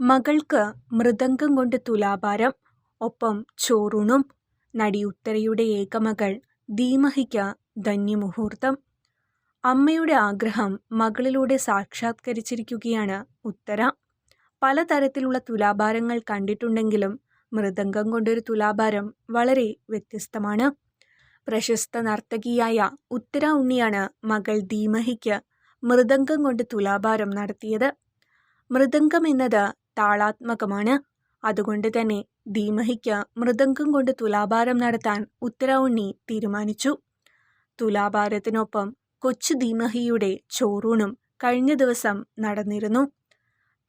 മകൾക്ക് മൃദംഗം കൊണ്ട് തുലാഭാരം ഒപ്പം ചോറൂണും. നടി ഉത്തരയുടെ ഏകമകൾ ധീമഹിക്ക ധന്യമുഹൂർത്തം. അമ്മയുടെ ആഗ്രഹം മകളിലൂടെ സാക്ഷാത്കരിച്ചിരിക്കുകയാണ് ഉത്തര. പലതരത്തിലുള്ള തുലാഭാരങ്ങൾ കണ്ടിട്ടുണ്ടെങ്കിലും മൃദംഗം കൊണ്ടൊരു തുലാഭാരം വളരെ വ്യത്യസ്തമാണ്. പ്രശസ്ത നർത്തകിയായ ഉത്തര ഉണ്ണിയാണ് മകൾ ധീമഹിക്ക് മൃദംഗം കൊണ്ട് തുലാഭാരം നടത്തിയത്. മൃദംഗം എന്നത് താളാത്മകമാണ്. അതുകൊണ്ട് തന്നെ ധീമഹിക്ക് മൃദംഗം കൊണ്ട് തുലാഭാരം നടത്താൻ ഉത്തര ഉണ്ണി തീരുമാനിച്ചു. തുലാഭാരത്തിനൊപ്പം കൊച്ചു ധീമഹിയുടെ ചോറൂണും കഴിഞ്ഞ ദിവസം നടന്നിരുന്നു.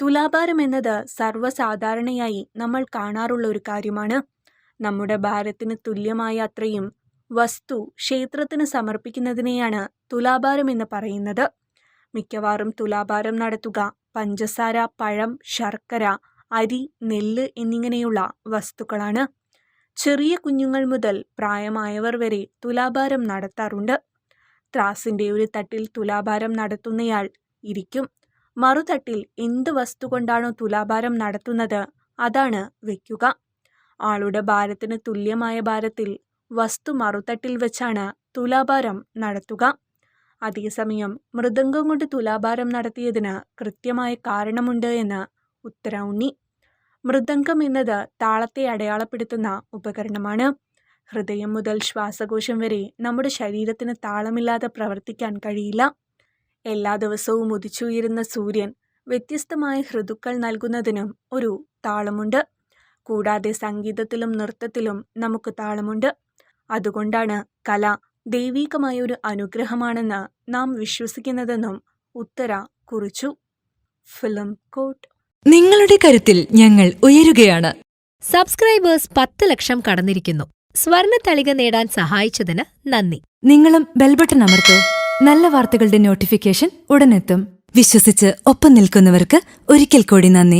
തുലാഭാരം എന്നത് സർവസാധാരണയായി നമ്മൾ കാണാറുള്ള ഒരു കാര്യമാണ്. നമ്മുടെ ഭാരത്തിന് തുല്യമായ അത്രയും വസ്തു ക്ഷേത്രത്തിന് സമർപ്പിക്കുന്നതിനെയാണ് തുലാഭാരം എന്ന് പറയുന്നത്. മിക്കവാറും തുലാഭാരം നടത്തുക. പഞ്ചസാര പഴം ശർക്കര അരി നെല്ല് എന്നിങ്ങനെയുള്ള വസ്തുക്കളാണ്. ചെറിയ കുഞ്ഞുങ്ങൾ മുതൽ പ്രായമായവർ വരെ തുലാഭാരം നടത്താറുണ്ട്. ത്രാസിന്റെ ഒരു തട്ടിൽ തുലാഭാരം നടത്തുന്നയാൾ ഇരിക്കും. മറുതട്ടിൽ എന്ത് വസ്തു കൊണ്ടാണോ തുലാഭാരം നടത്തുന്നത് അതാണ് വയ്ക്കുക ആളുടെ ഭാരത്തിന് തുല്യമായ ഭാരത്തിൽ വസ്തു മറുതട്ടിൽ വെച്ചാണ് തുലാഭാരം നടത്തുക. അതേസമയം മൃദംഗം കൊണ്ട് തുലാഭാരം നടത്തിയതിന് കൃത്യമായ കാരണമുണ്ട് എന്ന് ഉത്തര ഉണ്ണി മൃദംഗം എന്നത് താളത്തെ അടയാളപ്പെടുത്തുന്ന ഉപകരണമാണ്. ഹൃദയം മുതൽ ശ്വാസകോശം വരെ നമ്മുടെ ശരീരത്തിന് താളമില്ലാതെ പ്രവർത്തിക്കാൻ കഴിയില്ല. എല്ലാ ദിവസവും ഉദിച്ചുയരുന്ന സൂര്യൻ വ്യത്യസ്തമായ ഋതുക്കൾ നൽകുന്നതിനും ഒരു താളമുണ്ട്. കൂടാതെ സംഗീതത്തിലും നൃത്തത്തിലും നമുക്ക് താളമുണ്ട്. അതുകൊണ്ടാണ് കല ദൈവീകമായ ഒരു അനുഗ്രഹമാണെന്ന് നാം വിശ്വസിക്കുന്നതെന്നും ഉത്തര കുറിച്ചു. Film quote. നിങ്ങളുടെ കരുത്തിൽ ഞങ്ങൾ ഉയരുകയാണ്. സബ്സ്ക്രൈബേഴ്സ് പത്ത് ലക്ഷം കടന്നിരിക്കുന്നു. സ്വർണ തളിക നേടാൻ സഹായിച്ചതിന് നന്ദി. നിങ്ങളും ബെൽബട്ടൺ അമർത്തോ. നല്ല വാർത്തകളുടെ നോട്ടിഫിക്കേഷൻ ഉടനെത്തും. വിശ്വസിച്ച് ഒപ്പം നിൽക്കുന്നവർക്ക് ഒരിക്കൽ കൂടി നന്ദി.